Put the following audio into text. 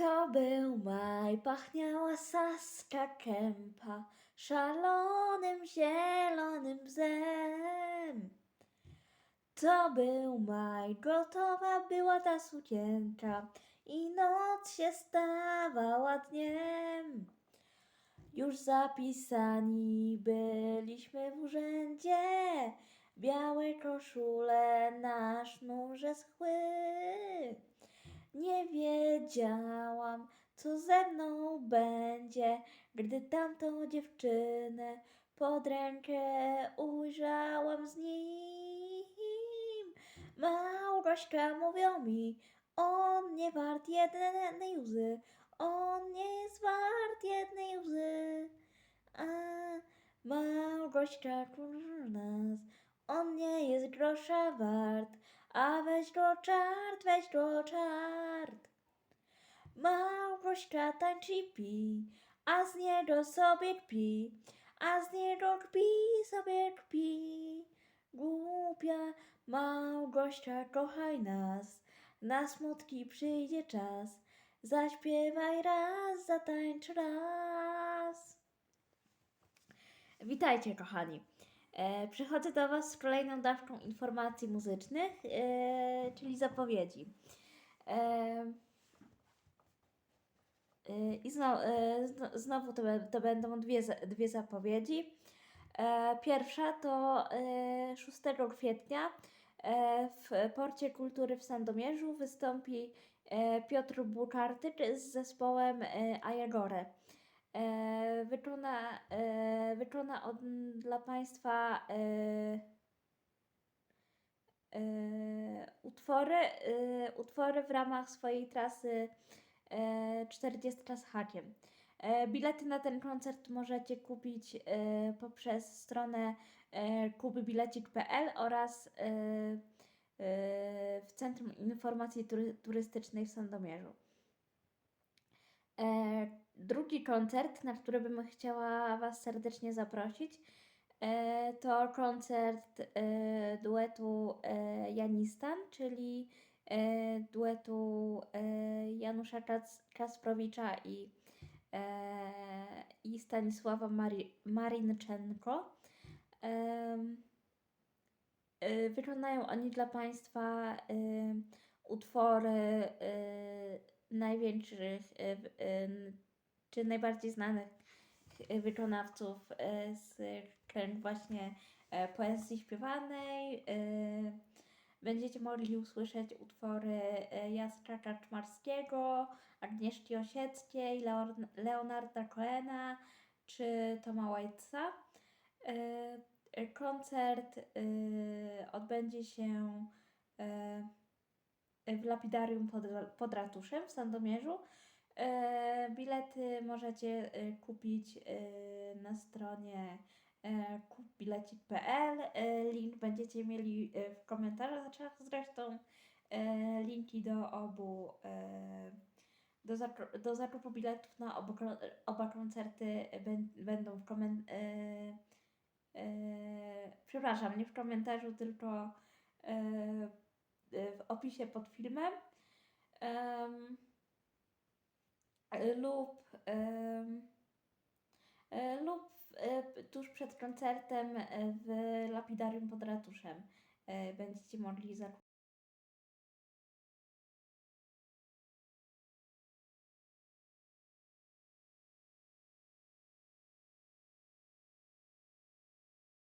To był maj, pachniała saska kępa szalonym zielonym bzem. To był maj, gotowa była ta sukienka i noc się stawała dniem. Już zapisani byliśmy w urzędzie, białe koszule na sznurze schły. Nie wiedziałam, co ze mną będzie, gdy tamtą dziewczynę pod rękę ujrzałam z nim. Małgośka mówią mi, on nie wart jednej łzy, on nie jest wart jednej łzy. A Małgośka nas, on nie jest grosza wart, a weź go czart, weź go czart. Małgośka tańczy pi, a z niego sobie kpi, a z niego kpi sobie kpi. Głupia Małgośka, kochaj nas, na smutki przyjdzie czas. Zaśpiewaj raz, zatańcz raz. Witajcie, kochani. E, przychodzę do Was z kolejną dawką informacji muzycznych, e, czyli zapowiedzi. E, I znowu, zno- znowu to, to będą dwie, dwie zapowiedzi. Pierwsza to e, 6 kwietnia w Porcie Kultury w Sandomierzu wystąpi Piotr Bukartyk z zespołem e, Ajagore. E, wykona, e, wykona on dla Państwa e, e, utwory, e, utwory w ramach swojej trasy e, 40 z hakiem. E, bilety na ten koncert możecie kupić e, poprzez stronę e, kubybilecik.pl oraz e, e, w Centrum Informacji Tury- Turystycznej w Sandomierzu. E, drugi koncert, na który bym chciała Was serdecznie zaprosić, e, to koncert e, duetu e, Janistan, czyli duetu Janusza Kasprowicza i, i Stanisława Mari- Marinczenko. Wykonają oni dla Państwa utwory największych czy najbardziej znanych e, wykonawców e, z właśnie e, poezji śpiewanej. Będziecie mogli usłyszeć utwory Jacka Kaczmarskiego, Agnieszki Osieckiej, Leon- Leonarda Coena czy Toma Waitsa. E, Koncert odbędzie się w Lapidarium pod, pod ratuszem w Sandomierzu. E, Bilety możecie e, kupić e, na stronie kupbilecik.pl. Link będziecie mieli w komentarzach zresztą. Linki do obu do, zakru- do zakupu biletów na ko- oba koncerty bę- będą w komen- e, przepraszam, nie w komentarzu, tylko w opisie pod filmem. Em, e, lub e, lub e, tuż przed koncertem w Lapidarium pod ratuszem e, będziecie mogli zakupić